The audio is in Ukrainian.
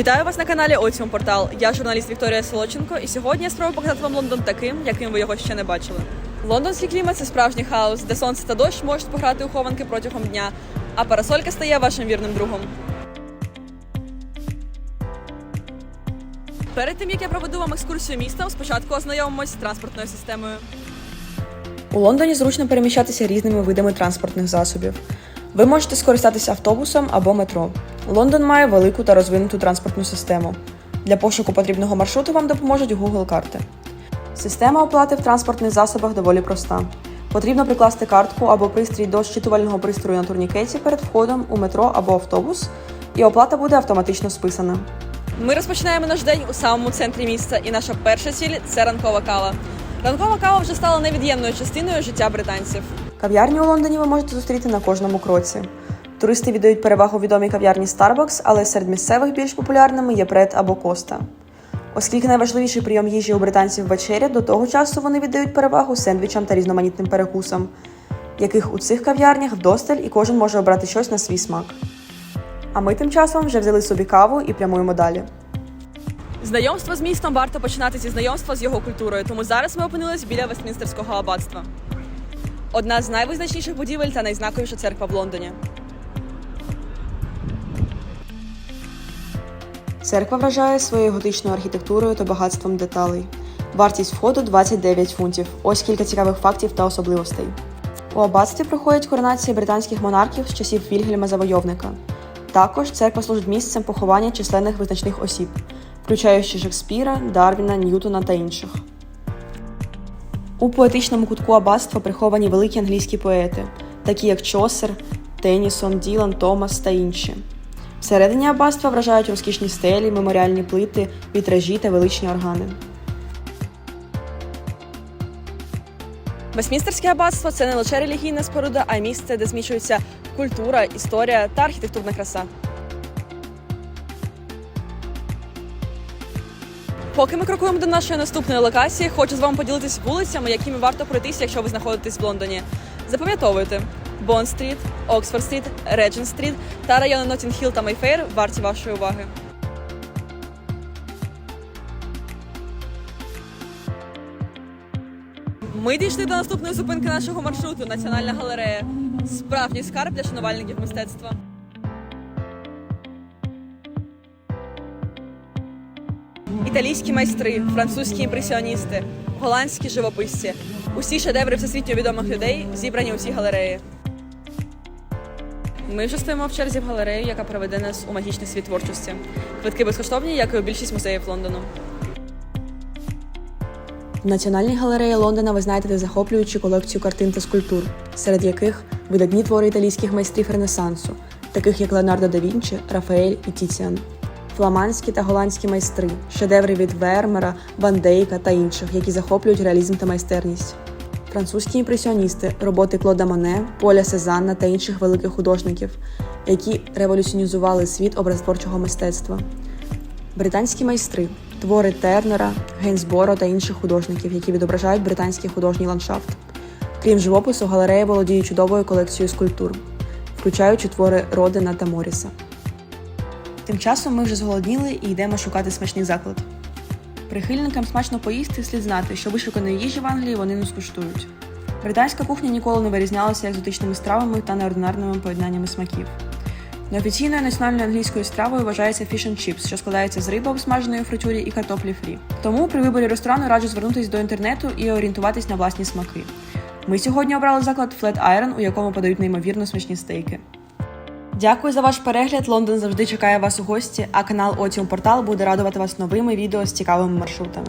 Вітаю вас на каналі Оціум Портал. Я журналіст Вікторія Солоченко, і сьогодні я спробую показати вам Лондон таким, яким ви його ще не бачили. Лондонський клімат це справжній хаос, де сонце та дощ можуть пограти у хованки протягом дня, а парасолька стає вашим вірним другом. Перед тим як я проведу вам екскурсію містом, спочатку ознайомимось з транспортною системою. У Лондоні зручно переміщатися різними видами транспортних засобів. Ви можете скористатися автобусом або метро. Лондон має велику та розвинуту транспортну систему. Для пошуку потрібного маршруту вам допоможуть Google карти. Система оплати в транспортних засобах доволі проста. Потрібно прикласти картку або пристрій до щитувального пристрою на турнікеті перед входом у метро або автобус, і оплата буде автоматично списана. Ми розпочинаємо наш день у самому центрі міста, і наша перша ціль це ранкова кава. Ранкова кава вже стала невід'ємною частиною життя британців. Кав'ярні у Лондоні ви можете зустріти на кожному кроці. Туристи віддають перевагу відомій кав'ярні Starbucks, але серед місцевих більш популярними є Пред або Коста. Оскільки найважливіший прийом їжі у британців вечеря, до того часу вони віддають перевагу сендвічам та різноманітним перекусам, яких у цих кав'ярнях вдосталь і кожен може обрати щось на свій смак. А ми тим часом вже взяли собі каву і прямуємо далі. Знайомство з містом варто починати зі знайомства з його культурою, тому зараз ми опинились біля Вестмінстерського аббатства. Одна з найвизначніших будівель та найзнаковіша церква в Лондоні. Церква вражає своєю готичною архітектурою та багатством деталей. Вартість входу 29 фунтів. Ось кілька цікавих фактів та особливостей. У аббатстві проходять коронації британських монархів з часів Вільгельма Завойовника. Також церква служить місцем поховання численних визначних осіб, включаючи Шекспіра, Дарвіна, Ньютона та інших. У поетичному кутку аббатства приховані великі англійські поети, такі як Чосер, Тенісон, Ділан, Томас та інші. Всередині аббатства вражають розкішні стелі, меморіальні плити, вітражі та величні органи. Вестмінстерське аббатство це не лише релігійна споруда, а й місце, де змішуються культура, історія та архітектурна краса. Поки ми крокуємо до нашої наступної локації, хочу з вами поділитися вулицями, якими варто пройтися, якщо ви знаходитесь в Лондоні. Запам'ятовуйте: Бонд-стріт, Оксфорд-стріт, Реджент-стріт та райони Нотінг-Хілл та Мейфейр варті вашої уваги. Ми дійшли до наступної зупинки нашого маршруту Національна галерея. Справжній скарб для шанувальників мистецтва. Італійські майстри, французькі імпресіоністи, голландські живописці. Усі шедеври всесвітньо відомих людей зібрані у цій галереї. Ми вже стоїмо в черзі в галерею, яка проведе нас у магічний світ творчості. Квитки безкоштовні, як і у більшість музеїв Лондону. В Національній галереї Лондона ви знайдете захоплюючу колекцію картин та скульптур, серед яких видатні твори італійських майстрів Ренесансу, таких як Леонардо да Вінчі, Рафаель і Тіціан, фламандські та голландські майстри, шедеври від Вермера, Ван Дейка та інших, які захоплюють реалізм та майстерність. Французькі імпресіоністи, роботи Клода Моне, Поля Сезанна та інших великих художників, які революціонізували світ образотворчого мистецтва. Британські майстри, твори Тернера, Гейнсборо та інших художників, які відображають британський художній ландшафт. Крім живопису, галерея володіє чудовою колекцією скульптур, включаючи твори Родена та Моріса. Тим часом ми вже зголодніли і йдемо шукати смачний заклад. Прихильникам смачно поїсти слід знати, що вишуканої їжі в Англії вони не скуштують. Британська кухня ніколи не вирізнялася екзотичними стравами та неординарними поєднаннями смаків. Неофіційною національною англійською стравою вважається fish and chips, що складається з риби обсмаженої у фритюрі і картоплі фрі. Тому при виборі ресторану раджу звернутися до інтернету і орієнтуватись на власні смаки. Ми сьогодні обрали заклад Flat Iron, у якому подають неймовірно смачні стейки. Дякую за ваш перегляд. Лондон завжди чекає вас у гості, а канал Отіум Портал буде радувати вас новими відео з цікавими маршрутами.